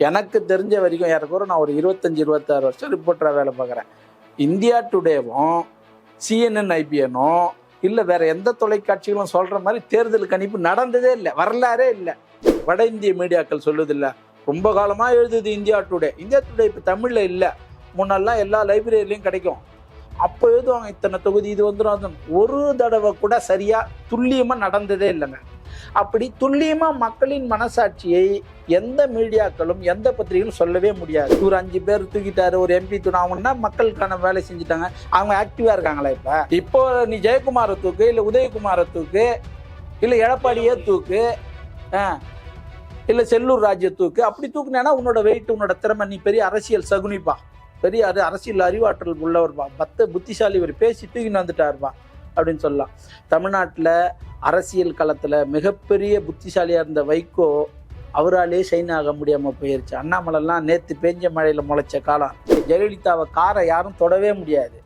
எனக்கு தெரிஞ்ச வரைக்கும் ஏறக்குற நான் ஒரு இருபத்தஞ்சி இருபத்தாறு வருஷம் ரிப்போர்ட்டராக வேலை பார்க்குறேன். இந்தியா டுடேவும் சிஎன்என் ஐபிஎனும் இல்லை வேற எந்த தொலைக்காட்சிகளும் சொல்கிற மாதிரி தேர்தல் கணிப்பு நடந்ததே இல்லை வரலாறே இல்லை. வட இந்திய மீடியாக்கள் சொல்லுதில்ல ரொம்ப காலமாக எழுதுது இந்தியா டுடே. இந்தியா டுடே இப்போ தமிழில் இல்லை. முன்னெல்லாம் எல்லா லைப்ரரியிலையும் கிடைக்கும். அப்போ எழுதுவாங்க இத்தனை தொகுதி இது வந்துடும் அது ஒரு தடவை கூட சரியாக துல்லியமாக நடந்ததே இல்லைங்க. அப்படி துல்லியமாக மக்களின் மனசாட்சியை எந்த மீடியாக்களும் எந்த பத்திரிகையும் சொல்லவே முடியாது. ஒரு அஞ்சு பேர் தூக்கிட்டாரு ஒரு எம்பி தூணாங்கன்னா மக்களுக்கான வேலை செஞ்சுட்டாங்க? அவங்க ஆக்டிவாக இருக்காங்களா இப்போ? இப்போ நீ ஜெயக்குமாரை தூக்கு இல்லை உதயகுமாரை தூக்கு இல்லை எடப்பாடியே தூக்கு ஆ இல்லை செல்லூர் ராஜ்ய தூக்கு அப்படி தூக்குனா உன்னோட வெயிட் உன்னோட திறமை நீ பெரிய அரசியல் சகுனிப்பா. பெரிய அரசியல் அறிவாற்றல் உள்ளவர்பா பத்த புத்திசாலி இவர் பேசி தூக்கின்னு வந்துட்டாருப்பா. அப்படின்னு சொல்லலாம். தமிழ்நாட்டில் அரசியல் களத்தில் மிகப்பெரிய புத்திசாலியாக இருந்த வைகோ அவராலே ஷைன் ஆக முடியாமல் போயிருச்சு. அண்ணாமலைலாம் நேற்று பெஞ்ச மழையில் முளைச்ச காலம். ஜெயலலிதாவை காரை யாரும் தொடவே முடியாது.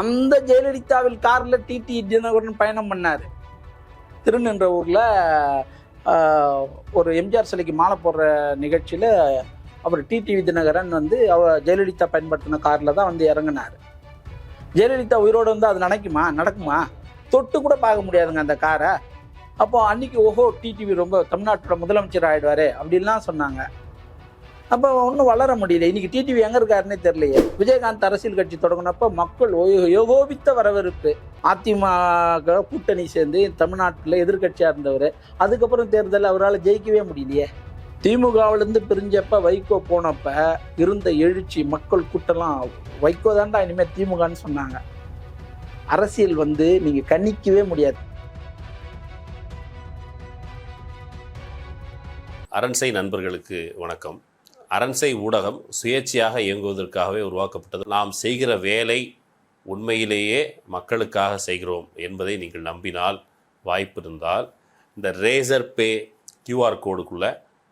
அந்த ஜெயலலிதாவில் காரில் டிடி தினகரன் பயணம் பண்ணார். திருநின்ற ஊரில் ஒரு எம்ஜிஆர் சிலைக்கு மாலை போடுற நிகழ்ச்சியில் அவர் டிடி தினகரன் வந்து அவர் ஜெயலலிதா பயன்படுத்தின காரில் தான் வந்து இறங்கினார். ஜெயலலிதா உயிரோடு வந்து அது நடக்குமா? நடக்குமா? தொட்டு கூட பார்க்க முடியாதுங்க அந்த காரை. அப்போ அன்னைக்கு ஓஹோ டிடிவி ரொம்ப தமிழ்நாட்டோட முதலமைச்சர் ஆயிடுவாரு அப்படின்லாம் சொன்னாங்க. அப்போ ஒன்றும் வளர முடியல. இன்னைக்கு டிடிவி எங்கே இருக்காருன்னே தெரியலையே. விஜயகாந்த் அரசியல் கட்சி தொடங்கினப்போ மக்கள் ஓ- ஏகோபித்த வரவேற்பு. அதிமுக கூட்டணி சேர்ந்து தமிழ்நாட்டில் எதிர்க்கட்சியாக இருந்தவர். அதுக்கப்புறம் தேர்தல் அவரால் ஜெயிக்கவே முடியலையே. திமுகவிலேருந்து பிரிஞ்சப்ப வைகோ போனப்ப இருந்த எழுச்சி மக்கள் கூட்டம்லாம் வைகோ தாண்டா இனிமேல் திமுகன்னு சொன்னாங்க. அரசியல் வந்து நீங்கள் கணிக்கவே முடியாது. அரண்சை நண்பர்களுக்கு வணக்கம். அரண்சை ஊடகம் சுயேட்சையாக இயங்குவதற்காகவே உருவாக்கப்பட்டது. நாம் செய்கிற வேலை உண்மையிலேயே மக்களுக்காக செய்கிறோம் என்பதை நீங்கள் நம்பினால் வாய்ப்பு இருந்தால் இந்த ரேசர் பே கியூஆர் கோடுக்குள்ளே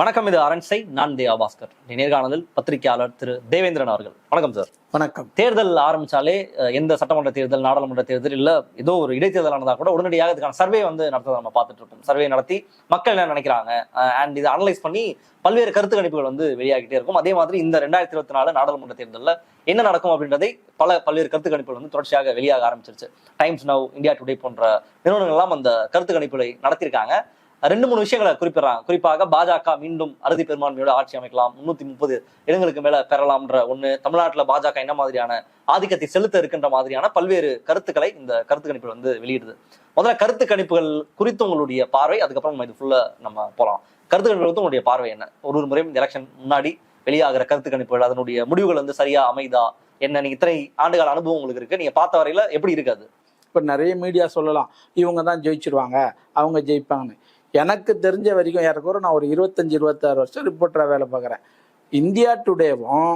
வணக்கம் இது அரண்சை நான் தேவா பாஸ்கர் நேர்காணலில் பத்திரிகையாளர் திரு தேவேந்திரன் அவர்கள். வணக்கம் சார். வணக்கம். தேர்தல் ஆரம்பிச்சாலே எந்த சட்டமன்ற தேர்தல் நாடாளுமன்ற தேர்தல் இல்ல ஏதோ ஒரு இடைத்தேர்தல் நடந்தா கூட உடனடியாக இதுக்கான சர்வே வந்து நடத்துறதை நம்ம பார்த்துட்டு இருக்கோம். சர்வே நடத்தி மக்கள் என்ன நினைக்கிறாங்க அண்ட் இதை அனலைஸ் பண்ணி பல்வேறு கருத்து கணிப்புகள் வந்து வெளியாகிட்டே இருக்கும். அதே மாதிரி இந்த ரெண்டாயிரத்தி இருபத்தி நாலு நாடாளுமன்ற தேர்தலில் என்ன நடக்கும் அப்படின்றதை பல பல்வேறு கருத்து கணிப்புகள் வந்து தொடர்ச்சியாக வெளியாக ஆரம்பிச்சிருச்சு. டைம்ஸ் நவ் இந்தியா டுடே போன்ற நிறுவனங்கள் எல்லாம் அந்த கருத்து கணிப்புகளை நடத்தியிருக்காங்க. ரெண்டு மூணு விஷயங்களை குறிப்பிடுறாங்க. குறிப்பாக பாஜக மீண்டும் அறுதி பெரும்பான்மையோட ஆட்சி அமைக்கலாம். முன்னூத்தி முப்பது இடங்களுக்கு மேல பெறலாம்ன்ற ஒண்ணு. தமிழ்நாட்டுல பாஜக என்ன மாதிரியான ஆதிக்கத்தை செலுத்த இருக்கின்ற மாதிரியான பல்வேறு கருத்துக்களை இந்த கருத்து கணிப்பில் வந்து வெளியிடுது. முதல்ல கருத்து கணிப்புகள் குறித்து உங்களுடைய பார்வை அதுக்கப்புறம் நம்ம இது ஃபுல்லா நம்ம போலாம். கருத்து கணிப்புகள் உங்களுடைய பார்வை என்ன? ஒரு ஒரு முறையும் இந்த எலெக்ஷன் முன்னாடி வெளியாகிற கருத்து கணிப்புகள் அதனுடைய முடிவுகள் வந்து சரியா அமைதா? என்ன? நீங்க இத்தனை ஆண்டுகால அனுபவம் உங்களுக்கு இருக்கு. நீங்க பார்த்த வரையில எப்படி இருக்காது இப்போ நிறைய மீடியா சொல்லலாம். இவங்க தான் ஜெயிச்சிருவாங்க. அவங்க ஜெயிப்பாங்கன்னு. எனக்கு தெரிஞ்ச வரைக்கும் ஏறக்குற நான் ஒரு இருபத்தஞ்சி இருபத்தாறு வருஷம் ரிப்போர்ட்டராக வேலை பார்க்குறேன். இந்தியா டுடேவும்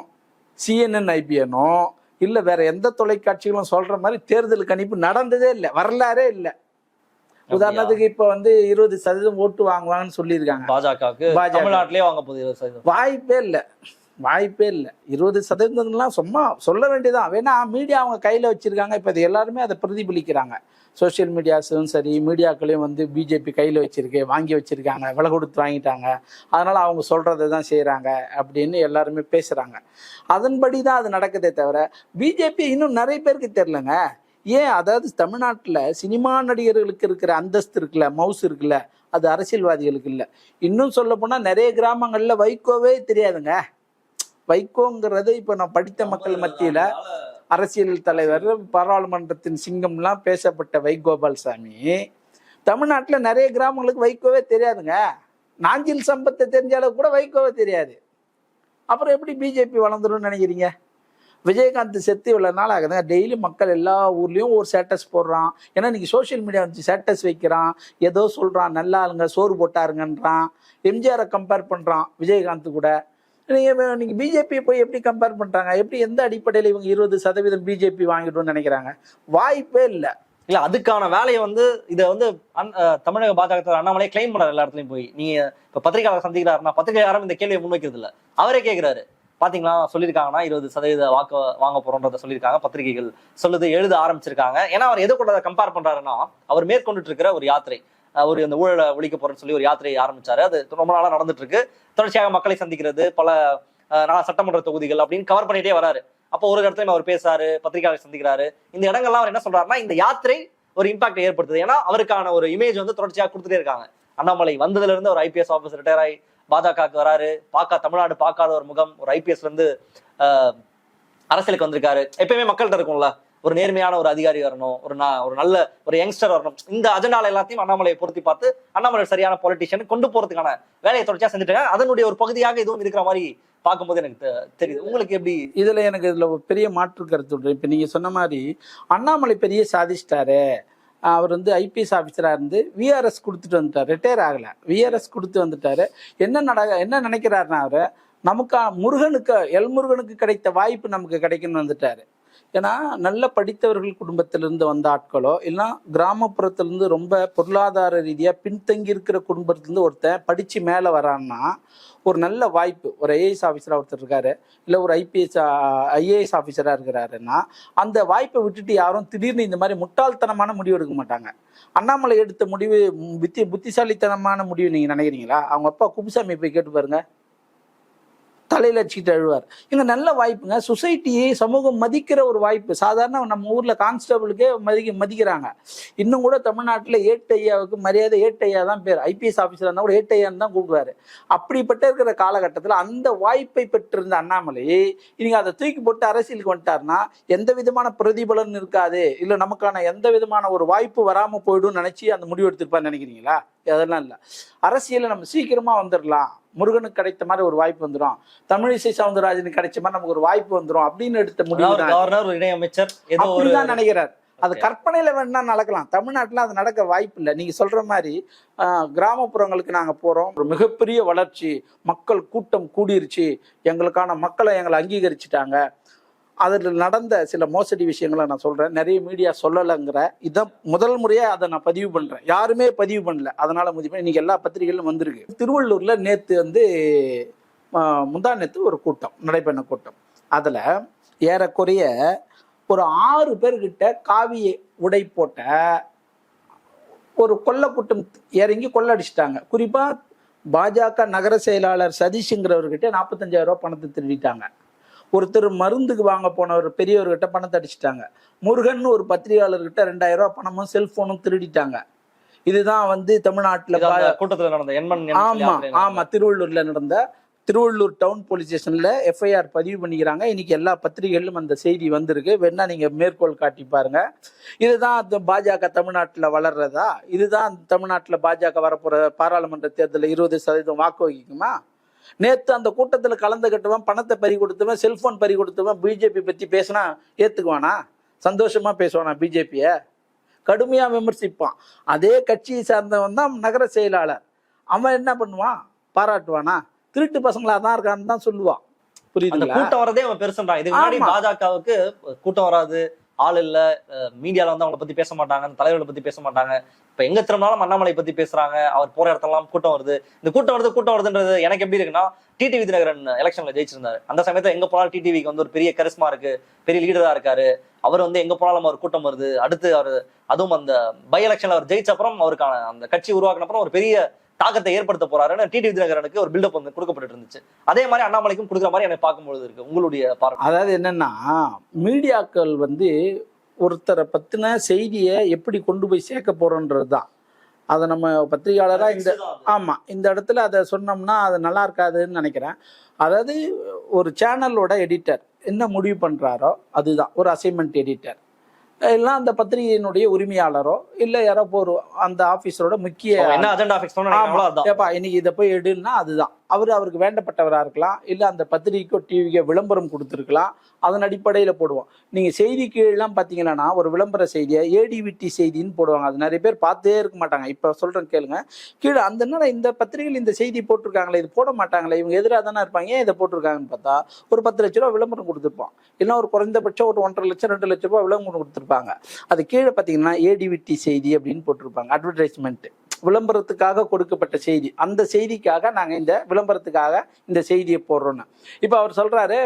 சிஎன்என் ஐபிஎனும் இல்லை வேற எந்த தொலைக்காட்சிகளும் சொல்ற மாதிரி தேர்தல் கணிப்பு நடந்ததே இல்லை வரலாறே இல்லை. உதாரணத்துக்கு இப்போ வந்து இருபது சதவீதம் ஓட்டு வாங்குவாங்கன்னு சொல்லியிருக்காங்க. பாஜக. வாங்க போகுது. வாய்ப்பே இல்லை. வாய்ப்பே இல்லை. இருபது சதவீதம்லாம் சும்மா சொல்ல வேண்டியதான் வேணா மீடியா அவங்க கையில் வச்சுருக்காங்க. இப்போ இது எல்லாருமே அதை பிரதிபலிக்கிறாங்க. சோஷியல் மீடியாஸும் சரி மீடியாக்களையும் வந்து பிஜேபி கையில் வச்சுருக்கு வாங்கி வச்சிருக்காங்க விலை கொடுத்து வாங்கிட்டாங்க. அதனால் அவங்க சொல்கிறத தான் செய்கிறாங்க அப்படின்னு எல்லாருமே பேசுகிறாங்க அதன்படி தான் அது நடக்குதே தவிர பிஜேபி இன்னும் நிறைய பேருக்கு தெரிலங்க ஏன்? அதாவது தமிழ்நாட்டில் சினிமா நடிகர்களுக்கு இருக்கிற அந்தஸ்து இருக்குல்ல மவுஸ் இருக்குல்ல அது அரசியல்வாதிகளுக்கு இல்லை. இன்னும் சொல்ல போனால் நிறைய கிராமங்களில் வைகோவே தெரியாதுங்க. வைகோங்கிறது இப்போ நான் படித்த மக்கள் மத்தியில் அரசியல் தலைவர் பாராளுமன்றத்தின் சிங்கம்லாம் பேசப்பட்ட வைகோபால்சாமி. தமிழ்நாட்டில் நிறைய கிராமங்களுக்கு வைகோவே தெரியாதுங்க. நாஞ்சில் சம்பத்தை தெரிஞ்ச அளவுக்கு கூட வைகோவே தெரியாது. அப்புறம் எப்படி பிஜேபி வளர்ந்துரும்னு நினைக்கிறீங்க? விஜயகாந்த் செத்து இவ்வளோ நாள் ஆகுதுங்க டெய்லி மக்கள் எல்லா ஊர்லேயும் ஒரு ஸ்டேட்டஸ் போடுறான். ஏன்னா இன்னைக்கு சோஷியல் மீடியா வந்து ஸ்டேட்டஸ் வைக்கிறான். ஏதோ சொல்கிறான் நல்லா ஆளுங்க சோறு போட்டாருங்கன்றான். எம்ஜிஆரை கம்பேர் பண்ணுறான் விஜயகாந்த் கூட. நீங்கள் நீங்கள் பிஜேபி போய் எப்படி கம்பேர் பண்ணுறாங்க எப்படி எந்த அடிப்படையில் இவங்க இருபது சதவீதம் பிஜேபி வாங்கிட்டோம்னு நினைக்கிறாங்க? வாய்ப்பே இல்லை. இல்ல அதுக்கான வேலையை வந்து இதை வந்து தமிழக பாஜக அண்ணாமலையை அண்ணாமலை கிளைம் பண்ணார் எல்லா இடத்துலயும் போய். நீங்க இப்ப பத்திரிகையாளர் சந்திக்கிறாருன்னா பத்திரிகையாளரும் இந்த கேள்வியை முன்வைக்கிறது இல்ல அவரே கேட்கிறாரு பாத்தீங்களா? சொல்லியிருக்காங்கன்னா இருபது சதவீத வாக்கு வாங்க போறோன்றத சொல்லியிருக்காங்க. பத்திரிகைகள் சொல்லுது எழுத ஆரம்பிச்சிருக்காங்க. ஏன்னா அவர் எதை கூட கம்பேர் பண்றாருன்னா அவர் மேற்கொண்டுட்டு இருக்கிற ஒரு யாத்திரை. அவர் இந்த ஊழலை ஒழிக்க போறேன்னு சொல்லி ஒரு யாத்திரையை ஆரம்பிச்சாரு. அது ரொம்ப நாளாக நடந்துட்டு இருக்கு தொடர்ச்சியாக மக்களை சந்திக்கிறது பல அஹ், நாலா சட்டமன்ற தொகுதிகள் அப்படின்னு கவர் பண்ணிட்டே வராரு. அப்போ ஒரு இடத்துல அவர் பேசாரு பத்திரிகையாளர் சந்திக்கிறாரு. இந்த இடங்கள்லாம் அவர் என்ன சொல்றாருன்னா இந்த யாத்திரை ஒரு இம்பாக்ட் ஏற்படுத்துது. ஏன்னா அவருக்கான ஒரு இமேஜ் வந்து தொடர்ச்சியாக கொடுத்துட்டே இருக்காங்க. அண்ணாமலை வந்ததுல இருந்து ஒரு ஐபிஎஸ் ஆஃபீஸர் ரிட்டையர் ஆகி பாஜகவுக்கு வராரு. பார்க்கா தமிழ்நாடு பார்க்காத ஒரு முகம் ஒரு ஐபிஎஸ்ல இருந்து அரசியலுக்கு வந்திருக்காரு. எப்பயுமே மக்கள்கிட்ட இருக்கும்ல. ஒரு நேர்மையான ஒரு அதிகாரி வரணும் ஒரு ஒரு நல்ல ஒரு யங்ஸ்டர் வரணும். இந்த அஜெண்டால எல்லாத்தையும் அண்ணாமலையை பொருத்தி பார்த்து அண்ணாமலை சரியான பொலிட்டிஷியன் கொண்டு போறதுக்கான வேலையை தொடர்ச்சியா செஞ்சுட்டு அதனுடைய ஒரு பகுதியாக இதுவும் இருக்கிற மாதிரி பார்க்கும்போது எனக்கு தெ- தெரியுது. உங்களுக்கு எப்படி? இதுல எனக்கு இதுல ஒரு பெரிய மாற்று கருத்து இப்ப நீங்க சொன்ன மாதிரி அண்ணாமலை பெரிய சாதிச்சிட்டாரு. அவர் வந்து ஐபிஎஸ் ஆஃபீஸராக இருந்து விஆர்எஸ் கொடுத்துட்டு வந்துட்டார். ரிட்டையர் ஆகலை. விஆர்எஸ் கொடுத்து வந்துட்டார். என்ன நட என்ன நினைக்கிறாருன்னா அவர் நமக்கு முருகனுக்கு எல் முருகனுக்கு கிடைத்த வாய்ப்பு நமக்கு கிடைக்குன்னு வந்துட்டார். ஏன்னா நல்ல படித்தவர்கள் குடும்பத்திலிருந்து வந்த ஆட்களோ இல்லைன்னா கிராமப்புறத்திலிருந்து ரொம்ப பொருளாதார ரீதியாக பின்தங்கி இருக்கிற குடும்பத்திலேருந்து ஒருத்தன் படித்து மேலே வரான்னா ஒரு நல்ல வாய்ப்பு. ஒரு ஐஏஎஸ் ஆஃபீஸராக ஒருத்தர் இருக்காரு இல்லை ஒரு ஐபிஎஸ் ஐஏஎஸ் ஆஃபீஸராக இருக்கிறாருன்னா அந்த வாய்ப்பை விட்டுட்டு யாரும் திடீர்னு இந்த மாதிரி முட்டாள்தனமான முடிவு எடுக்க மாட்டாங்க. அண்ணாமலை எடுத்த முடிவு புத்தி புத்திசாலித்தனமான முடிவு நீங்கள் நினைக்கிறீங்களா? அவங்க அப்பா குப்புசாமி போய் கேட்டு பாருங்கள் தலையில் வச்சுக்கிட்டு அழுவார் இங்க நல்ல வாய்ப்புங்க. சொசைட்டியை சமூகம் மதிக்கிற ஒரு வாய்ப்பு. சாதாரண நம்ம ஊரில் கான்ஸ்டபிளுக்கே மதிக்க மதிக்கிறாங்க. இன்னும் கூட தமிழ்நாட்டில் ஏட்டையாவுக்கு மரியாதை ஏட்டையா தான் பேர். ஐபிஎஸ் ஆஃபீஸர் இருந்தால் கூட ஏட்டையான்னு தான் கூப்பிடுவார். அப்படிப்பட்ட இருக்கிற காலகட்டத்தில் அந்த வாய்ப்பை பெற்றிருந்த அண்ணாமலை இன்னைக்கு அதை தூக்கி போட்டு அரசியலுக்கு வந்துட்டாருன்னா எந்த விதமான பிரதிபலன் இருக்காது. இல்லை நமக்கான எந்த விதமான ஒரு வாய்ப்பு வராமல் போயிடும்னு நினச்சி அந்த முடிவு எடுத்திருப்பான்னு நினைக்கிறீங்களா? அதெல்லாம் இல்லை. அரசியலில் நம்ம சீக்கிரமாக வந்துடலாம் முருகனுக்கு கிடைத்த மாதிரி ஒரு வாய்ப்பு வந்துடும் தமிழிசை சவுந்தரராஜனுக்கு கிடைச்ச மாதிரி நமக்கு ஒரு வாய்ப்பு வந்துடும் அப்படின்னு எடுத்த முடிவு இணையமைச்சர் அப்படிதான் நினைக்கிறார். அது. கற்பனையில வேணா நடக்கலாம். தமிழ்நாட்டுல அது நடக்க வாய்ப்பு இல்லை. நீங்க சொல்ற மாதிரி கிராமப்புறங்களுக்கு நாங்க போறோம். ஒரு மிகப்பெரிய வளர்ச்சி. மக்கள் கூட்டம் கூடிருச்சு. எங்களுக்கான மக்களை எங்களை அங்கீகரிச்சுட்டாங்க. அதில் நடந்த சில மோசடி விஷயங்களை நான் சொல்கிறேன் நிறைய மீடியா சொல்லலைங்கிற இதான் முதல் முறையாக அதை நான் பதிவு பண்ணுறேன் யாருமே பதிவு பண்ணல. அதனால் முடிவு பண்ணி எல்லா பத்திரிகைகளும் வந்திருக்கு. திருவள்ளூரில் நேற்று வந்து முந்தா நேற்று ஒரு கூட்டம் நடைபெற்ற கூட்டம். அதில் ஏறக்குறைய ஒரு ஆறு பேர்கிட்ட காவிய உடை போட்ட ஒரு கொள்ள கூட்டம் இறங்கி கொள்ளடிச்சிட்டாங்க. குறிப்பாக பாஜக நகர செயலாளர் சதீஷுங்கிறவர்கிட்ட நாற்பத்தஞ்சாயிரம் ரூபா பணத்தை திருடிட்டாங்க. ஒருத்தர் மருந்துக்கு வாங்க போனவர் பெரியவர்கிட்ட பணத்தை அடிச்சிட்டாங்க. முருகன் ஒரு பத்திரிகையாளர்கிட்ட ரெண்டாயிரம் ரூபாய் பணமும் செல்போனும் திருடிட்டாங்க. இதுதான் வந்து தமிழ்நாட்டுல கூட்டத்துல நடந்த ஆமா ஆமா திருவள்ளூர்ல நடந்த. திருவள்ளூர் டவுன் போலீஸ் ஸ்டேஷன்ல எஃப்ஐஆர் பதிவு பண்ணிக்கிறாங்க. இன்னைக்கு எல்லா பத்திரிகைகளிலும் அந்த செய்தி வந்திருக்கு. வேணா நீங்க மேற்கோள் காட்டி பாருங்க. இதுதான் அந்த பாஜக தமிழ்நாட்டுல வளர்றதா? இதுதான் தமிழ்நாட்டுல பாஜக வரப்போற பாராளுமன்ற தேர்தலில் இருபது சதவீதம் வாக்கு வகிக்குமா? நேத்து அந்த கூட்டத்துல கலந்துக்கிட்டவன் பணத்தை பறி கொடுத்தவன் செல்போன் பறி கொடுத்தவன் பிஜேபி பத்தி பேசினா ஏத்துக்குவானா? சந்தோஷமா பேசுவானா பிஜேபிய? கடுமையா விமர்சிப்பான். அதே கட்சியை சார்ந்தவன் தான் நகர செயலாளர். அவன் என்ன பண்ணுவான்? பாராட்டுவானா? திருட்டு பசங்களா தான் இருக்கான்னு தான் சொல்லுவான். புரியுதுங்களா? கூட்டம் வரதே அவன் பெருசுன்றான் இதுக்கு முன்னாடி. பாஜகவுக்கு கூட்டம் வராது. ஆள் இல்லை மீடியாவில் வந்து அவங்கள பற்றி பேச மாட்டாங்க அந்த தலைவர்களை பற்றி பேச மாட்டாங்க. இப்போ எங்க திரும்பினாலும் அண்ணாமலை பற்றி பேசுறாங்க அவர் போகிற இடத்தெல்லாம் கூட்டம் வருது. இந்த கூட்டம் வருது கூட்டம் வருதுன்றது எனக்கு எப்படி இருக்குன்னா டிடிவி தினகரன் எலெக்ஷனில் ஜெயிச்சிருந்தாரு. அந்த சமயத்தில் எங்கே போனாலும் டிடிவிக்கு வந்து ஒரு பெரிய கரிஸ்மா இருக்கு பெரிய லீடராக இருக்காரு. அவர் வந்து எங்கே போனாலும் அவர் கூட்டம் வருது. அடுத்து அவர் அதுவும் அந்த பை எலெக்ஷனில் அவர் ஜெயிச்ச அப்புறம் அவருக்கான அந்த கட்சி உருவாக்கின அப்புறம் ஒரு பெரிய தாக்கத்தை ஏற்படுத்த போறாருன்னு டிடிவி தினகரனுக்கு ஒரு பில்டப் வந்து கொடுக்கப்பட்டு இருந்துச்சு அதே மாதிரி அண்ணாமலைக்கும் கொடுக்குற மாதிரி எனக்கு பார்க்கும்பொழுது இருக்கு. உங்களுடைய பார்வை. அதாவது என்னன்னா மீடியாக்கள் வந்து ஒருத்தரை பத்தின செய்தியை எப்படி கொண்டு போய் சேர்க்க போறோன்றது தான் அதை நம்ம பத்திரிகையாளராக இந்த ஆமா இந்த இடத்துல அதை சொன்னோம்னா அது நல்லா இருக்காதுன்னு நினைக்கிறேன். அதாவது ஒரு சேனலோட எடிட்டர் என்ன முடிவு பண்றாரோ அதுதான். ஒரு அசைன்மெண்ட் எடிட்டர் இல்லை அந்த பத்திரிகையினுடைய உரிமையாளரோ இல்லை யாரோ ஒரு அந்த ஆஃபீஸரோட முக்கிய என்ன அஜெண்டா ஃபிக்ஸ் ஏப்பா இன்னைக்கு இதை போய் எடுன்னா அதுதான். அவர் அவருக்கு வேண்டப்பட்டவராக இருக்கலாம் இல்லை அந்த பத்திரிகைக்கோ டிவிக்கோ விளம்பரம் கொடுத்துருக்கலாம் அதன் அடிப்படையில் போடுவோம். நீங்கள் செய்தி கீழெலாம் பார்த்தீங்கன்னா ஒரு விளம்பர செய்தியை ஏடிவிடி செய்தின்னு போடுவாங்க. அது நிறைய பேர் பார்த்தே இருக்க மாட்டாங்க. இப்போ சொல்கிறேன் கேளுங்க. கீழே அந்த என்னடா இந்த பத்திரிகையில் இந்த செய்தி போட்டிருக்காங்களே இது போட மாட்டாங்களே இவங்க எதிராக தானே இருப்பாங்க ஏன் இதை போட்டிருக்காங்கன்னு பார்த்தா ஒரு பத்து லட்ச ரூபா விளம்பரம் கொடுத்துருப்போம் இல்லை ஒரு குறைந்தபட்சம் ஒரு ஒன்றரை லட்சம் ரெண்டு லட்ச ரூபா விளம்பரம் கொடுத்துருப்பாங்க. அது கீழே பார்த்தீங்கன்னா ஏடிவிடி செய்தி அப்படின்னு போட்டிருப்பாங்க அட்வர்டைஸ்மெண்ட்டு விளம்பரத்துக்காக கொடுக்கப்பட்ட செய்தி. அந்த செய்திக்காக நாங்கள் இந்த விளம்பரத்துக்காக இந்த செய்தியை போடுறோன்னு இப்போ அவர் சொல்கிறாரு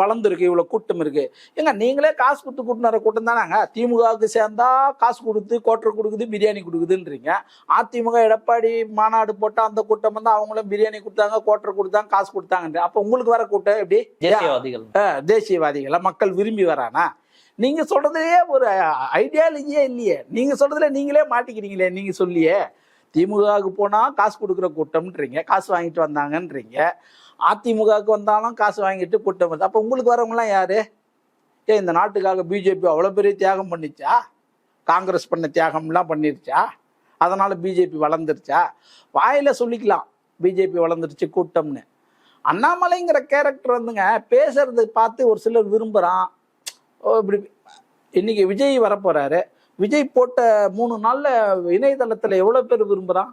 வளர்ந்துருக்கு இவ்வளோ கூட்டம் இருக்கு. ஏங்க நீங்களே காசு கொடுத்து கூட்டின்னு வர கூட்டம் தானாங்க? திமுகவுக்கு சேர்ந்தா காசு கொடுத்து கோட்டர் கொடுக்குது பிரியாணி கொடுக்குதுன்றீங்க. அதிமுக எடப்பாடி மாநாடு போட்டால் அந்த கூட்டம் வந்து அவங்களும் பிரியாணி கொடுத்தாங்க கோட்டர் கொடுத்தாங்க காசு கொடுத்தாங்க அப்போ உங்களுக்கு வர கூட்டம் எப்படி? தேசியவாதிகள். தேசியவாதிகளை. மக்கள் விரும்பி வரானா? நீங்க சொல்றதுலயே ஒரு ஐடியாலஜியே இல்லையே. நீங்க சொல்றதுல நீங்களே மாட்டிக்கிறீங்களே நீங்க சொல்லியே. திமுகவுக்கு போனா காசு கொடுக்குற கூட்டம்ன்றீங்க காசு வாங்கிட்டு வந்தாங்கன்றீங்க. அதிமுகவுக்கு வந்தாலும் காசு வாங்கிட்டு கூட்டம் வருது. அப்போ உங்களுக்கு வரவங்களாம் யாரு? ஏ இந்த நாட்டுக்காக பிஜேபி அவ்வளோ பெரிய தியாகம் பண்ணிச்சா? காங்கிரஸ் பண்ண தியாகம்லாம் பண்ணிருச்சா? அதனால பிஜேபி வளர்ந்துருச்சா? வாயில சொல்லிக்கலாம் பிஜேபி வளர்ந்துருச்சு கூட்டம்னு. அண்ணாமலைங்கிற கேரக்டர் வந்துங்க பேசுறது பார்த்து ஒரு சிலர் விரும்புகிறான் இப்படி. இன்னைக்கு விஜய் வரப்போறாரு. விஜய் போட்ட மூணு நாள்ல இணையதளத்துல எவ்வளவு பேர் விரும்புறான்?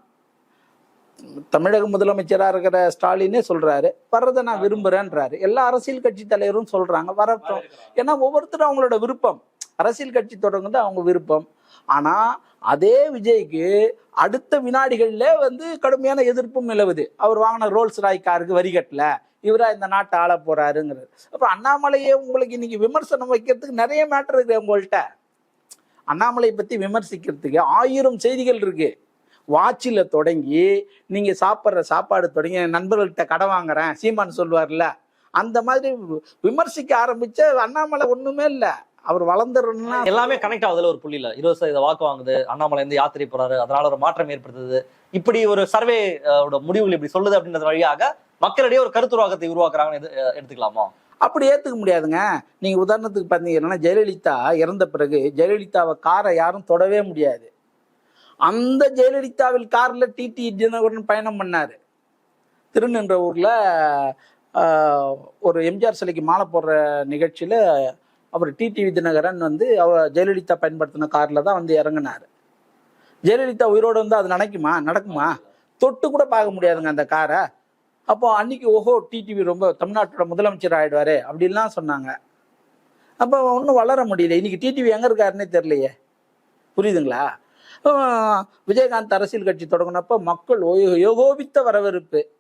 தமிழக முதலமைச்சராக இருக்கிற ஸ்டாலினே சொல்றாரு. வர்றதை நான் விரும்புறேன்றாரு. எல்லா அரசியல் கட்சி தலைவரும் சொல்றாங்க. வரட்டும். ஏன்னா ஒவ்வொருத்தரும் அவங்களோட விருப்பம். அரசியல் கட்சி தொடங்குறது அவங்க விருப்பம். ஆனா அதே விஜய்க்கு அடுத்த வினாடிகள்ல வந்து கடுமையான எதிர்ப்பும் நிலவுது. அவர் வாங்கின ரோல்ஸ் ராய் காருக்கு வரி கட்டல. இவரா இந்த நாட்டை ஆள போறாருங்கிறது. அப்ப அண்ணாமலையே உங்களுக்கு இன்னைக்கு விமர்சனம் வைக்கிறதுக்கு நிறைய மேட்டர் இருக்கு உங்கள்கிட்ட அண்ணாமலை பத்தி விமர்சிக்கிறதுக்கு ஆயிரம் செய்திகள் இருக்கு. வாட்சில் தொடங்கி நீங்க சாப்பிட்ற சாப்பாடு தொடங்கி நண்பர்கள்ட்ட கடை வாங்குறேன் சீமான் சொல்லுவார்ல அந்த மாதிரி விமர்சிக்க ஆரம்பிச்ச அண்ணாமலை ஒண்ணுமே இல்லை. அவர் வளர்ந்துடணும்னா எல்லாமே கனெக்ட் ஆகுதுல ஒரு புள்ளியில. இருபது சதவீத வாக்கு வாங்குது அண்ணாமலை இருந்து யாத்திரை போறாரு அதனால ஒரு மாற்றம் ஏற்படுத்துது. இப்படி ஒரு சர்வே முடிவுகள் இப்படி சொல்லுது அப்படின்றது வழியாக மக்களிடையே ஒரு கருத்துருவாக்கத்தை உருவாக்குறாங்கன்னு எடுத்துக்கலாமா? அப்படி ஏத்துக்க முடியாதுங்க. நீங்க உதாரணத்துக்கு பார்த்தீங்கன்னா ஜெயலலிதா இறந்த பிறகு ஜெயலலிதாவை காரை யாரும் தொடவே முடியாது. அந்த ஜெயலலிதாவில் கார்ல டிடி தினகரன் பயணம் பண்ணாரு. திருநின்ற ஊர்ல ஆஹ், ஒரு எம்ஜிஆர் சிலைக்கு மாலை போடுற நிகழ்ச்சியில அவர் டிடிவி தினகரன் வந்து அவர் ஜெயலலிதா பயன்படுத்தின காரில் தான் வந்து இறங்கினார். ஜெயலலிதா உயிரோடு வந்து அது நடக்குமா? நடக்குமா? தொட்டு கூட பார்க்க முடியாதுங்க அந்த காரை. அப்போ அன்னைக்கு ஓஹோ டிடிவி ரொம்ப தமிழ்நாட்டோட முதலமைச்சர் ஆயிடுவாரு அப்படின்லாம் சொன்னாங்க. அப்போ ஒன்றும் வளர முடியல. இன்னைக்கு டிடிவி எங்கே இருக்காருன்னே தெரியலையே. புரியுதுங்களா? விஜயகாந்த் அரசியல் கட்சி தொடங்கினப்ப மக்கள் ஓ- வரவேற்பு.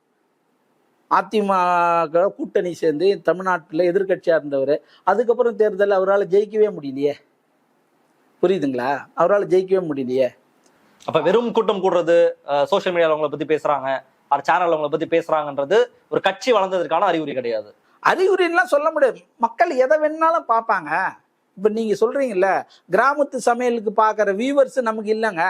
அதிமுக கூட்டணி சேர்ந்து தமிழ்நாட்டில் எதிர்க்கட்சியா இருந்தவர். அதுக்கப்புறம் தேர்தல் அவரால் ஜெயிக்கவே முடியலையே. புரியுதுங்களா? அவரால் ஜெயிக்கவே முடியலையே. அப்ப வெறும் கூட்டம் கூடுறது சோஷியல் மீடியால அவங்கள பத்தி பேசுறாங்க அது சேனல்ல அவங்கள பத்தி பேசுறாங்கன்றது ஒரு கட்சி வளர்ந்ததற்கான அறிகுறி கிடையாது. அறிகுறின்லாம் சொல்ல முடியாது. மக்கள் எதை வேணாலும் பார்ப்பாங்க. இப்போ நீங்க சொல்றீங்கல்ல கிராமத்து சமையலுக்கு பார்க்குற வியூவர்ஸ் நமக்கு இல்லைங்க.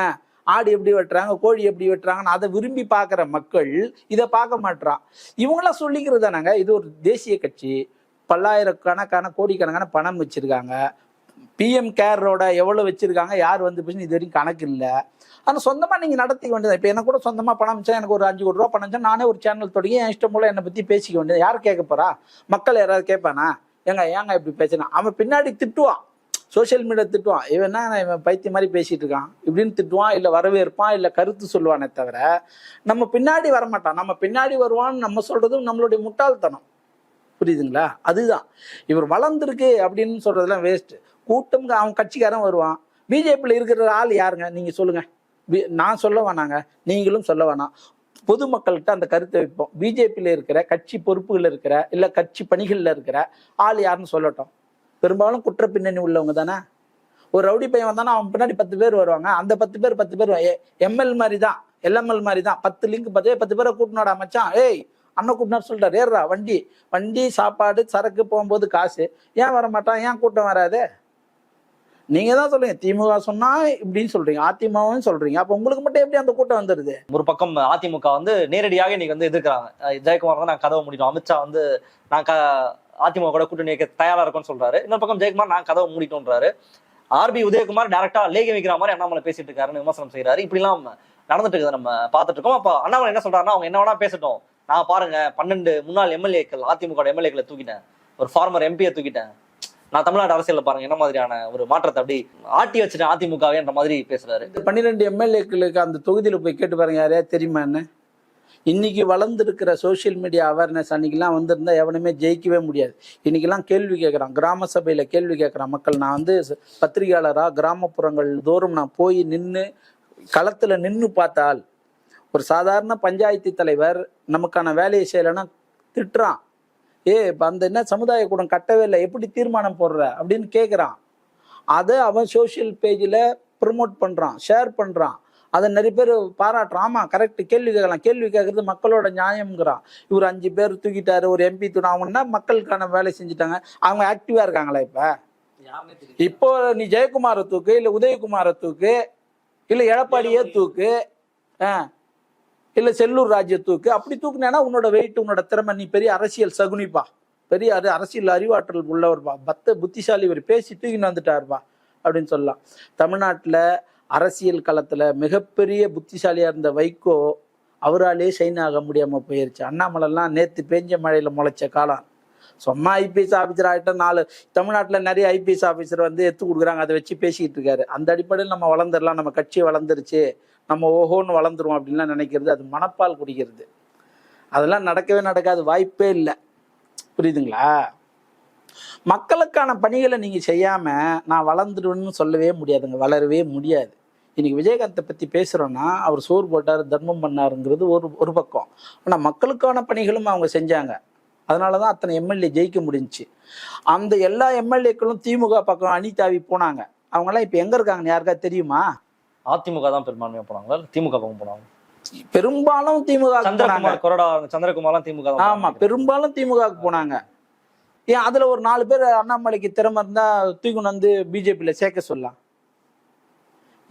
ஆ ஆடு எப்படி வெட்டுறாங்க கோழி எப்படி வெட்டுறாங்கன்னு அதை விரும்பி பார்க்குற மக்கள் இதை பார்க்க மாட்டுறான் இவங்களாம் சொல்லிக்கிறது தானங்க இது ஒரு தேசிய கட்சி. பல்லாயிரக்கணக்கான கோடிக்கணக்கான பணம் வச்சுருக்காங்க. பிஎம் கேரோட எவ்வளோ வச்சுருக்காங்க யார் வந்து பேசுன்னு இது வரைக்கும் கணக்கு இல்லை. ஆனால் சொந்தமாக நீங்கள் நடத்திக்க வேண்டியது? இப்போ எனக்கு கூட சொந்தமாக பணம் வச்சா எனக்கு ஒரு அஞ்சு கோடி ரூபா பணம் வச்சா நானே ஒரு சேனல் தொடங்கி என் இஷ்டம் போல என்னை பற்றி பேசிக்க வேண்டியது. யார் கேட்க போகிறா மக்கள் யாராவது கேட்பானா? ஏங்க ஏங்க இப்படி பேசினா? அவன் பின்னாடி திட்டுவான். Social media திட்டுவான். இவன் என்ன இவன் பைத்தியம் மாதிரி பேசிட்டு இருக்கான். இப்படின்னு திட்டுவான் இல்லை வரவேற்பான் இல்லை கருத்து சொல்லுவானே தவிர நம்ம பின்னாடி வரமாட்டான். நம்ம பின்னாடி வருவான்னு நம்ம சொல்றதும் நம்மளுடைய முட்டாள்தனம். புரியுதுங்களா? அதுதான். இவர் வளர்ந்துருக்கு அப்படின்னு சொல்றதெல்லாம் வேஸ்ட் கூட்டம் அவன் கட்சிக்காரன் வருவான். பிஜேபியில் இருக்கிற ஆள் யாருங்க? நீங்க சொல்லுங்க. நான் சொல்ல வேணாங்க. நீங்களும் சொல்ல வேணாம். பொதுமக்கள்கிட்ட அந்த கருத்தை வைப்போம். பிஜேபியில் இருக்கிற கட்சி பொறுப்புகள் இருக்கிற இல்லை கட்சி பணிகளில் இருக்கிற ஆள் யாருன்னு சொல்லட்டும். பெரும்பாலும் குற்ற பின்னணி உள்ளவங்க தானே? ஒரு ரவுடி பையன் வந்தானா அவன் பின்னாடி பத்து பேர் வருவாங்க. அந்த பத்து பேர் பத்து பேர் எம்எல் மாதிரி தான் எல்எம்எல் மாதிரி தான் பத்து லிங்க் பத்து பத்து பேரை கூட்டினாடா மச்சான். ஏய் அண்ணன் கூட்டினார் சொல்லிட்டார் ஏறா வண்டி. வண்டி சாப்பாடு சரக்கு போகும்போது காசு. ஏன் வர மாட்டான் ஏன் கூட்டம் வராது? நீங்க தான் சொல்லுங்க திமுக சொன்னா இப்படின்னு சொல்றீங்க. அதிமுகவும் சொல்றீங்க. அப்ப உங்களுக்கு மட்டும் எப்படி அந்த கூட்டம் வந்துருது? ஒரு பக்கம் அதிமுக வந்து நேரடியாக இன்னைக்கு வந்து எதிர்க்கிறாங்க. ஜெயக்குமார் வந்து நான் கதவை முடியும் அமித்ஷா வந்து நான் க அதிமுக கூட கூட்டணி வைக்க தயாரா இருக்கும்னு சொல்றாரு. இன்னொரு பக்கம் ஜெயக்குமார் நான் கதவை மூடிட்டோன்றாரு. ஆர்பி உதயகுமார் டேரக்டா லேகி வைக்கிற மாதிரி அண்ணாமலை பேசிட்டு இருக்காருன்னு விமர்சனம் செய்யறாரு இப்படிலாம் நடந்துட்டு இருக்குது நம்ம பார்த்துட்டு இருக்கோம். அப்ப அண்ணாமலை என்ன சொல்றாருன்னா அவங்க என்ன வேணா பேசட்டும். நான் பாருங்க பன்னெண்டு முன்னாள் எம்எல்ஏக்கள் அதிமுக எம்எல்ஏக்களை தூக்கிட்டேன். ஒரு ஃபார்மர் எம்பியை தூக்கிட்டேன். நான் தமிழ்நாடு அரசியல்ல பாருங்க என்ன மாதிரியான ஒரு மாற்றத்தை அப்படி ஆட்டி வச்சுட்டேன் அதிமுகவேன்ற மாதிரி பேசுறாரு. பன்னிரெண்டு எம்எல்ஏக்களுக்கு அந்த தொகுதியில போய் கேட்டு பாருங்க யாரையா தெரியுமான்னு இன்னைக்கு வளர்ந்துருக்கிற சோஷியல் மீடியா அவேர்னஸ் அன்னைக்கெல்லாம் வந்திருந்தா எவனுமே ஜெயிக்கவே முடியாது. இன்னைக்கெல்லாம் கேள்வி கேட்குறான். கிராம சபையில் கேள்வி கேட்குறான். மக்கள் நான் வந்து பத்திரிகையாளராக கிராமப்புறங்கள் தோறும் நான் போய் நின்று களத்தில் நின்று பார்த்தால் ஒரு சாதாரண பஞ்சாயத்து தலைவர் நமக்கான வேலையை செய்யலைன்னா திட்டுறான். ஏ இப்போ அந்த என்ன சமுதாய கூடம் கட்டவே இல்லை. எப்படி தீர்மானம் போடுற? அப்படின்னு கேட்குறான். அதை அவன் சோஷியல் பேஜில் ப்ரமோட் பண்ணுறான் ஷேர் பண்ணுறான் அதை நிறைய பேர் பாராட்டுறான் ஆமாம் கரெக்ட் கேள்வி கேட்கலாம். கேள்வி கேட்கறது மக்களோட நியாயம்ங்கிறான் இவர் அஞ்சு பேர் தூக்கிட்டாரு ஒரு எம்பி தூண் அவங்கன்னா மக்களுக்கான வேலை செஞ்சுட்டாங்க? அவங்க ஆக்டிவாக இருக்காங்களா இப்போ? இப்போ நீ ஜெயக்குமாரை தூக்கு இல்லை உதயகுமாரை தூக்கு இல்லை எடப்பாடியே தூக்கு ஆ இல்லை செல்லூர் ராஜ்ய தூக்கு. அப்படி தூக்குனேன்னா உன்னோட வெயிட் உன்னோட திறமை. நீ பெரிய அரசியல் சகுனிப்பா. பெரிய அரசியல் அறிவாற்றல் உள்ளவர்பா பத்த புத்திசாலி இவர் பேசி தூக்கின்னு வந்துட்டாருப்பா அப்படின்னு சொல்லலாம். தமிழ்நாட்டில் அரசியல் களத்தில் மிகப்பெரிய புத்திசாலியாக இருந்த வைகோ அவராலே ஷைன் ஆக முடியாமல் போயிருச்சு. அண்ணாமலைலாம் நேற்று பேஞ்ச மழையில் முளைச்ச காலம். சும்மா ஐபிஎஸ் ஆஃபீஸர் ஆகிட்ட நாலு தமிழ்நாட்டில் நிறைய ஐபிஎஸ் ஆஃபீஸர் வந்து எடுத்து கொடுக்குறாங்க. அதை வச்சு பேசிக்கிட்டு இருக்காரு. அந்த அடிப்படையில் நம்ம வளர்ந்துடலாம். நம்ம கட்சி வளர்ந்துருச்சு. நம்ம ஓஹோன்னு வளர்ந்துரும் அப்படின்லாம் நினைக்கிறது அது மனப்பால் குடிக்கிறது. அதெல்லாம் நடக்கவே நடக்காது. வாய்ப்பே இல்லை. புரியுதுங்களா? மக்களுக்கான பணிகளை நீங்கள் செய்யாமல் நான் வளர்ந்துடுவேன்னு சொல்லவே முடியாதுங்க. வளரவே முடியாது. இன்னைக்கு விஜயகாந்தை பற்றி பேசுகிறோன்னா அவர் சோறு போட்டார் தர்மம் பண்ணாருங்கிறது ஒரு ஒரு பக்கம். ஆனால் மக்களுக்கான பணிகளும் அவங்க செஞ்சாங்க. அதனால தான் அத்தனை எம்எல்ஏ ஜெயிக்க முடிஞ்சுச்சு. அந்த எல்லா எம்எல்ஏக்களும் திமுக பக்கம் அணி தாவி போனாங்க. அவங்கெல்லாம் இப்போ எங்கே இருக்காங்கன்னு யாருக்கா தெரியுமா? அதிமுக தான் பெரும்பான்மையா போனாங்களா? திமுக பக்கம் போனாங்க பெரும்பாலும் திமுக சந்திரகுமார் சந்திரகுமார்லாம் திமுக ஆமா பெரும்பாலும் திமுகவுக்கு போனாங்க. ஏன் அதுல ஒரு நாலு பேர் அண்ணாமலைக்கு திறமை இருந்தா தூக்கி வந்து பிஜேபியில சேர்க்க சொல்லலாம்.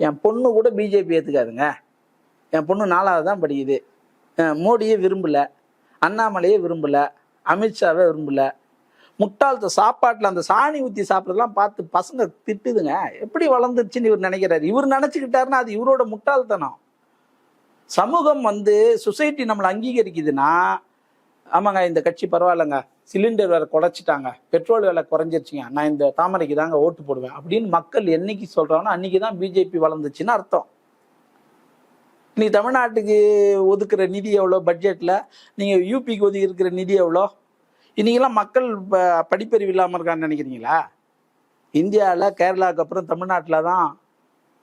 என் பொண்ணு கூட பிஜேபி ஏற்றுக்காதுங்க என் பொண்ணு நாலாவது தான் படிக்குது. மோடியே விரும்பல அண்ணாமலையே விரும்பல அமித்ஷாவே விரும்பலை. முட்டாள்த சாப்பாட்டில் அந்த சாணி ஊற்றி சாப்பிட்றதெல்லாம் பார்த்து பசங்க திட்டுதுங்க. எப்படி வளர்ந்துருச்சுன்னு இவர் நினைக்கிறாரு. இவர் நினச்சிக்கிட்டாருன்னா அது இவரோட முட்டாள்தனம். சமூகம் வந்து சொசைட்டி நம்மளை அங்கீகரிக்குதுன்னா ஆமாங்க இந்த கட்சி பரவாயில்லைங்க. சிலிண்டர் விலை குறைச்சிட்டாங்க. பெட்ரோல் விலை குறைஞ்சிருச்சுங்க. நான் இந்த தாமரைக்கு தாங்க ஓட்டு போடுவேன். அப்படின்னு மக்கள் என்னைக்கு சொல்றாங்களோ அன்னைக்கு தான் பிஜேபி வளர்ந்துச்சுன்னு அர்த்தம். நீ தமிழ்நாட்டுக்கு ஒதுக்குற நிதி எவ்வளோ? பட்ஜெட்டில் நீங்கள் யூபிக்கு ஒதுக்கி இருக்கிற நிதி எவ்வளோ? இன்னைக்கெல்லாம் மக்கள் ப- படிப்பறிவு இல்லாமல் இருக்கான்னு நினைக்கிறீங்களா? இந்தியாவில் கேரளாவுக்கு அப்புறம் தமிழ்நாட்டில் தான்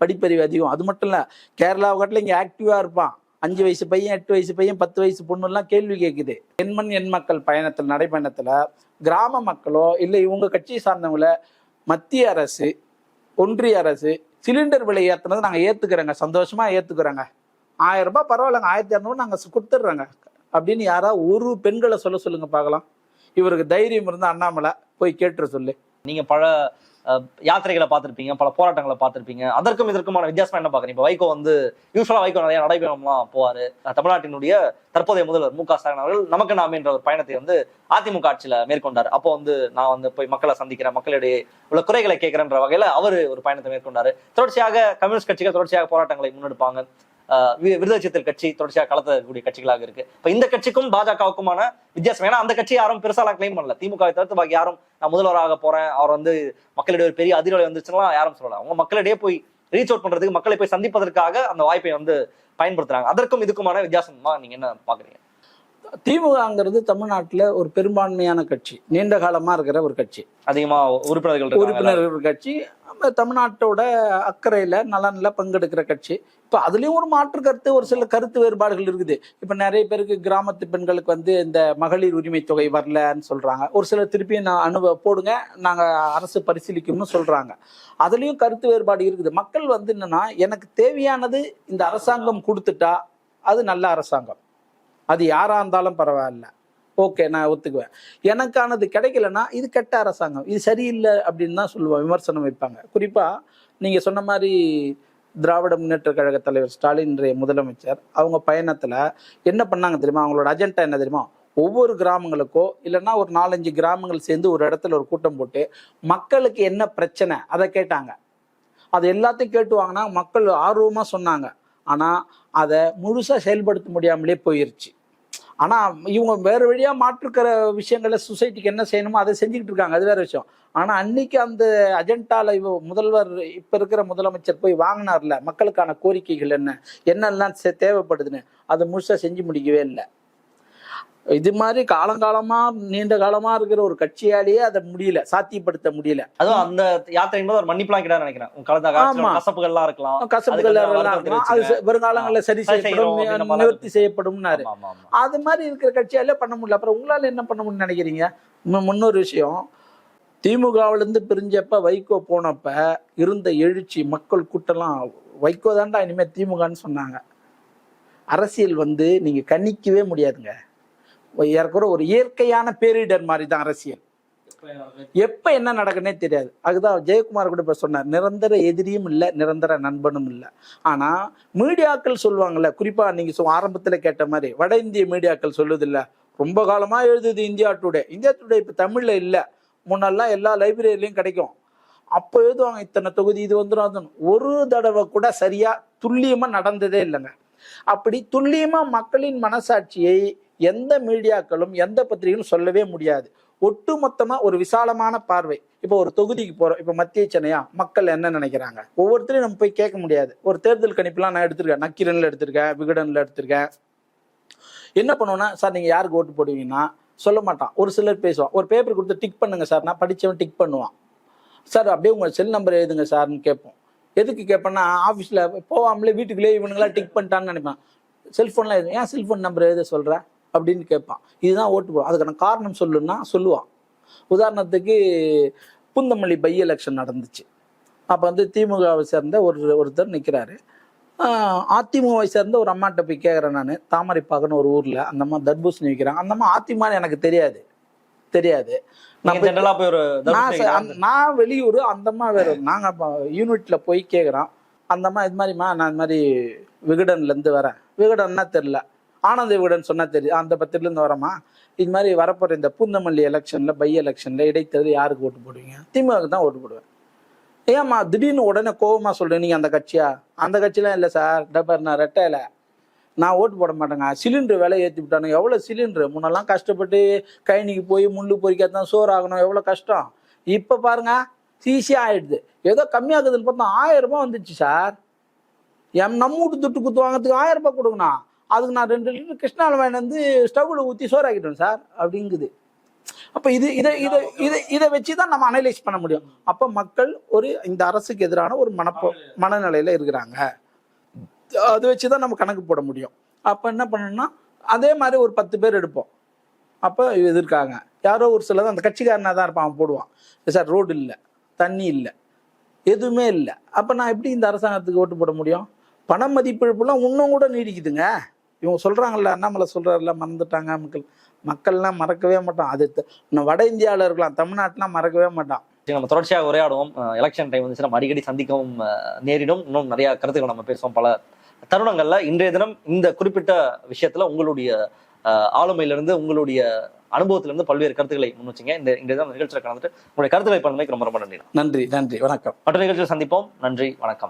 படிப்பறிவு அதிகம். அது மட்டும் இல்லை கேரளாவை காட்டில் இங்கே ஆக்டிவாக இருப்பான். அஞ்சு வயசு பையன் எட்டு வயசு பையன் பத்து வயசு பொண்ணுலாம் கேள்வி கேட்குது எண்மண் எண் மக்கள் பயணத்தில் நடைப்பயணத்தில் கிராம மக்களோ இல்லை இவங்க கட்சியை சார்ந்தவங்கள மத்திய அரசு ஒன்றிய அரசு சிலிண்டர் விலை ஏற்றுனது நாங்கள் ஏற்றுக்கிறோங்க சந்தோஷமாக ஏற்றுக்கிறோங்க ஆயிரம் ரூபாய் பரவாயில்லைங்க. ஆயிரத்தி இரநூறு நாங்கள் கொடுத்துட்றோங்க. அப்படின்னு யாராவது ஒரு பெண்களை சொல்ல சொல்லுங்க பார்க்கலாம். இவருக்கு தைரியம் இருந்தால் அண்ணாமலை போய் கேட்டுற சொல்லு. நீங்கள் பல யாத்திரைகளை பார்த்திருப்பீங்க பல போராட்டங்களை பார்த்திருப்பீங்க. அதற்கும் இதற்குமான வித்தியாசம் என்ன பாக்குறீங்க இப்போ வைகோ வந்து யூஸ்வலா வைகோ நிறைய நடைபயணம்லாம் போவாரு. தமிழ்நாட்டினுடைய தற்போதைய முதல்வர் மு க ஸ்டாலின் அவர்கள் நமக்கு நாம என்ற ஒரு பயணத்தை வந்து அதிமுக ஆட்சியில மேற்கொண்டார். அப்போ வந்து நான் வந்து போய் மக்களை சந்திக்கிறேன் மக்களிடையே உள்ள குறைகளை கேட்கிறேன்ற வகையில அவர் ஒரு பயணத்தை மேற்கொண்டாரு. தொடர்ச்சியாக கம்யூனிஸ்ட் கட்சிகள் தொடர்ச்சியாக போராட்டங்களை முன்னெடுப்பாங்க. அஹ், வி- விடுதலை சிறுத்தைகள் கட்சி தொடர்ச்சியாக களத்தில் இருக்கக்கூடிய கட்சிகளாக இருக்கு. இப்ப இந்த கட்சிக்கும் பாஜகவுக்குமான வித்தியாசம். ஏன்னா அந்த கட்சி யாரும் பெருசாலாம் கிளைம் பண்ணல. திமுகவை தவிர்த்து பாக்கி யாரும் நான் முதல்வராக போறேன். அவர் வந்து மக்களிடையே ஒரு பெரிய அதிர்வலை வந்துச்சுன்னா யாரும் சொல்லல. அவங்க மக்களிடையே போய் ரீச் அவுட் பண்றதுக்கு மக்களை போய் சந்திப்பதற்காக அந்த வாய்ப்பை வந்து பயன்படுத்துறாங்க. அதற்கும் இதுக்குமான வித்தியாசமா நீங்க என்ன பாக்குறீங்க? திமுகங்கிறது தமிழ்நாட்டில் ஒரு பெரும்பான்மையான கட்சி. நீண்ட காலமாக இருக்கிற ஒரு கட்சி. அதிகமா உறுப்பினர்கள் உறுப்பினர்கள் கட்சி. தமிழ்நாட்டோட அக்கறையில் நலனில் பங்கெடுக்கிற கட்சி. இப்போ அதுலேயும் ஒரு மாற்று கருத்து ஒரு சில கருத்து வேறுபாடுகள் இருக்குது. இப்போ நிறைய பேருக்கு கிராமத்து பெண்களுக்கு வந்து இந்த மகளிர் உரிமை தொகை வரலன்னு சொல்கிறாங்க ஒரு சிலர் திருப்பியும் நான் அனுபவ போடுங்க நாங்கள் அரசு பரிசீலிக்கும்னு சொல்கிறாங்க அதுலேயும் கருத்து வேறுபாடு இருக்குது. மக்கள் வந்து என்னன்னா எனக்கு தேவையானது இந்த அரசாங்கம் கொடுத்துட்டா அது நல்ல அரசாங்கம். அது யாராக இருந்தாலும் பரவாயில்ல. ஓகே நான் ஒத்துக்குவேன். எனக்கானது கிடைக்கலன்னா இது கெட்ட அரசாங்கம். இது சரியில்லை அப்படின்னு தான் சொல்லுவோம் விமர்சனம் வைப்பாங்க. குறிப்பாக நீங்கள் சொன்ன மாதிரி திராவிட முன்னேற்ற கழக தலைவர் ஸ்டாலின் இன்றைய முதலமைச்சர் அவங்க பயணத்தில் என்ன பண்ணாங்க தெரியுமா? அவங்களோட அஜெண்டா என்ன தெரியுமா? ஒவ்வொரு கிராமங்களுக்கோ இல்லைன்னா ஒரு நாலஞ்சு கிராமங்கள் சேர்ந்து ஒரு இடத்துல ஒரு கூட்டம் போட்டு மக்களுக்கு என்ன பிரச்சனை? அதை கேட்டாங்க. அது எல்லாத்தையும் கேட்டு வாங்கினா மக்கள் ஆர்வமாக சொன்னாங்க. ஆனால் அதை முழுசாக செயல்படுத்த முடியாமலே போயிருச்சு. ஆனால் இவங்க வேறு வழியாக மாற்றுக்கிற விஷயங்களை சொசைட்டிக்கு என்ன செய்யணுமோ அதை செஞ்சுக்கிட்டு இருக்காங்க. அது வேறு விஷயம். ஆனால் அன்னைக்கு அந்த அஜெண்டாவில் இவ முதல்வர் இப்போ இருக்கிற முதலமைச்சர் போய் வாங்கினார்ல மக்களுக்கான கோரிக்கைகள் என்ன? என்னெல்லாம் செ- தேவைப்படுதுன்னு அதை முழுசாக செஞ்சு முடிக்கவே இல்லை. இது மாதிரி காலங்காலமா நீண்ட காலமா இருக்கிற ஒரு கட்சியாலேயே அதை முடியல சாத்தியப்படுத்த முடியல. அதுவும் அந்த யாத்திரை என்பது ஒரு மன்னிப்புலாம் கிட்ட நினைக்கிறேன். ஆமா. கசப்புகள்லாம் இருக்கலாம். கசப்புகள் அதுக்கு எல்லாம் வருத்தம் இருக்கலாம். அது. வருங்காலங்களில் சரி செய்யப்படும் நிவர்த்தி செய்யப்படும்னாரு. அது மாதிரி இருக்கிற கட்சியாலே பண்ண முடியல. அப்புறம் உங்களால என்ன பண்ண முடியும்னு நினைக்கிறீங்க? முன்னொரு விஷயம் திமுகவுல இருந்து பிரிஞ்சப்ப வைகோ போனப்ப இருந்த எழுச்சி மக்கள் கூட்டம்லாம் வைகோ தான்டா இனிமே திமுகன்னு சொன்னாங்க. அரசியல் வந்து நீங்க கணிக்கவே முடியாதுங்க. ஏற்கனவே ஒரு இயற்கையான பேரிடர் மாதிரி தான் அரசியல். எப்ப என்ன நடக்குன்னே தெரியாது. அதுதான் ஜெயக்குமார் கூட இப்ப சொன்னார் நிரந்தர எதிரியும் இல்லை நிரந்தர நண்பனும் இல்லை. ஆனா மீடியாக்கள் சொல்லுவாங்கல்ல குறிப்பா நீங்க சொ- ஆரம்பத்துல கேட்ட மாதிரி வட இந்திய மீடியாக்கள் சொல்லுது இல்ல ரொம்ப காலமா எழுதுது இந்தியா டுடே. இந்தியா டுடே இப்ப தமிழ்ல இல்ல. முன்னெல்லாம் எல்லா லைப்ரரியிலையும் கிடைக்கும். அப்போ எழுதுவாங்க இத்தனை தொகுதி இது வந்துடும் அது ஒரு தடவை கூட சரியா துல்லியமா நடந்ததே இல்லைங்க. அப்படி துல்லியமா மக்களின் மனசாட்சியை எந்த மீடியாக்களும் எந்த பத்திரிகையும் சொல்லவே முடியாது. ஒட்டுமொத்தமாக ஒரு விசாலமான பார்வை. இப்போ ஒரு தொகுதிக்கு போறோம். இப்போ மத்திய சென்னையா? மக்கள் என்ன நினைக்கிறாங்க? ஒவ்வொருத்தரையும் நம்ம போய் கேட்க முடியாது. ஒரு தேர்தல் கணிப்புலாம் நான் எடுத்திருக்கேன். நக்கீரன்ல எடுத்திருக்கேன் விகடன்ல எடுத்திருக்கேன். என்ன பண்ணுவோம்னா சார் நீங்க யாருக்கு ஓட்டு போடுவீங்கன்னா சொல்ல மாட்டான். ஒரு சிலர் பேசுவான். ஒரு பேப்பர் கொடுத்து டிக் பண்ணுங்க சார். நான் படித்தவன் டிக் பண்ணுவான். சார் அப்படியே உங்க செல் நம்பர் எழுதுங்க சார்னு கேட்போம். எதுக்கு கேட்பேன்னா ஆஃபீஸில் போகாமலே வீட்டுக்குள்ளே இவனுங்களா டிக் பண்ணிட்டான்னு நினைப்பான். செல்ஃபோன்லாம் எழுது ஏன் செல்ஃபோன் நம்பர் எழுத சொல்கிறேன் அப்படின்னு கேட்பான். இதுதான் ஓட்டு போடும் அதுக்கான காரணம் சொல்லுன்னா சொல்லுவான். உதாரணத்துக்கு புந்தமல்லி பை எலெக்ஷன் நடந்துச்சு. அப்போ வந்து திமுகவை சேர்ந்த ஒரு ஒருத்தர் நிற்கிறாரு அதிமுகவை சேர்ந்த ஒரு அம்மாட்ட போய் கேட்குறேன் நான். தாமரைப்பாக்கன்னு ஒரு ஊரில் அந்த அம்மா தர்பூசணி விற்கிறாங்க அந்த அம்மா அதிமுகன்னு எனக்கு தெரியாது. தெரியாது. நான் வெளியூர் அந்த அம்மா வேற நாங்கள் யூனிட்ல போய் கேட்குறோம் அந்த அம்மா இது மாதிரிம்மா நான் இது மாதிரி விகடன்ல இருந்து வரேன். விகடன்னா தெரில ஆனந்த விகடன் சொன்னா தெரியும். அந்த பத்திரிலேருந்து வரேம்மா இது மாதிரி வரப்போற இந்த பூந்தமல்லி எலெக்ஷன்ல பை எலெக்ஷன்ல இடைத்தேர்தல் யாருக்கு ஓட்டு போடுவீங்க? திமுகவுக்கு தான் ஓட்டு போடுவேன். ஏம்மா திடீர்னு உடனே கோவமா சொல்றேன் நீங்க அந்த கட்சியா? அந்த கட்சிலாம் இல்லை சார். டப்பர் நான் ரெட்டையில நான் ஓட்டு போட மாட்டேங்க. சிலிண்டர் விலை ஏற்றி விட்டானுங்க. எவ்வளோ சிலிண்டர்? முன்னெல்லாம் கஷ்டப்பட்டு கைனிக்கு போய் முள்ளு பொறிக்காதான் சோறு ஆகணும் எவ்வளோ கஷ்டம்? இப்போ பாருங்க ஈஸியாக ஆயிடுது. ஏதோ கம்மியாகுதுன்னு பார்த்தா ஆயிரம் ரூபாய் வந்துச்சு சார். என் நம்ம வீட்டு துட்டு குத்து வாங்கிறதுக்கு ஆயிரம் ரூபாய் கொடுங்கண்ணா. அதுக்கு நான் ரெண்டு லிட்டர் கிருஷ்ணாவில் வந்து ஸ்டவ்வில் ஊற்றி சோறு ஆக்கிட்டேன் சார் அப்படிங்குது. அப்போ இது இதை இதை இதை இதை வச்சு தான் நம்ம அனலைஸ் பண்ண முடியும். அப்போ மக்கள் ஒரு இந்த அரசுக்கு எதிரான ஒரு மனப்போ மனநிலையில். இருக்கிறாங்க. அது வச்சு தான் நம்ம கணக்கு போட முடியும். அப்போ என்ன பண்ணணும்னா அதே மாதிரி ஒரு பத்து பேர் எடுப்போம். அப்போ எதிர்க்காங்க. யாரோ ஒரு சிலர் அந்த கட்சிக்காரனாக தான் இருப்பான் அவன் போடுவான். சார் ரோடு இல்லை தண்ணி இல்லை எதுவுமே இல்லை. அப்போ நான் எப்படி இந்த அரசாங்கத்துக்கு ஓட்டு போட முடியும்? பண மதிப்பிழப்புலாம் இன்னும் கூட நீடிக்குதுங்க. இவங்க சொல்கிறாங்கல்ல அண்ணாமலை சொல்கிறாருல மறந்துட்டாங்க மக்கள். மக்கள்லாம் மறக்கவே மாட்டான். அது வட இந்தியாவில் இருக்கலாம் தமிழ்நாட்டிலாம் மறக்கவே மாட்டான். சரி, நம்ம தொடர்ச்சியாக உரையாடுவோம். எலெக்ஷன் டைம் வந்துச்சு. நம்ம அடிக்கடி சந்திக்கவும் நேரிடும். இன்னும் நிறைய கருத்துக்கள் நம்ம பேசுவோம். பல தருணங்கள்ல இன்றைய தினம் இந்த குறிப்பிட்ட விஷயத்துல உங்களுடைய ஆளுமையிலிருந்து உங்களுடைய அனுபவத்திலிருந்து பல்வேறு கருத்துக்களை முன் வச்சீங்க. இந்த இன்றைய தினம் நிகழ்ச்சியில் கலந்துட்டு உங்களுடைய கருத்துக்களை பண்ணமைக்கு ரொம்ப ரொம்ப நன்றி. நன்றி நன்றி. வணக்கம். மற்ற நிகழ்ச்சியில் சந்திப்போம். நன்றி வணக்கம்.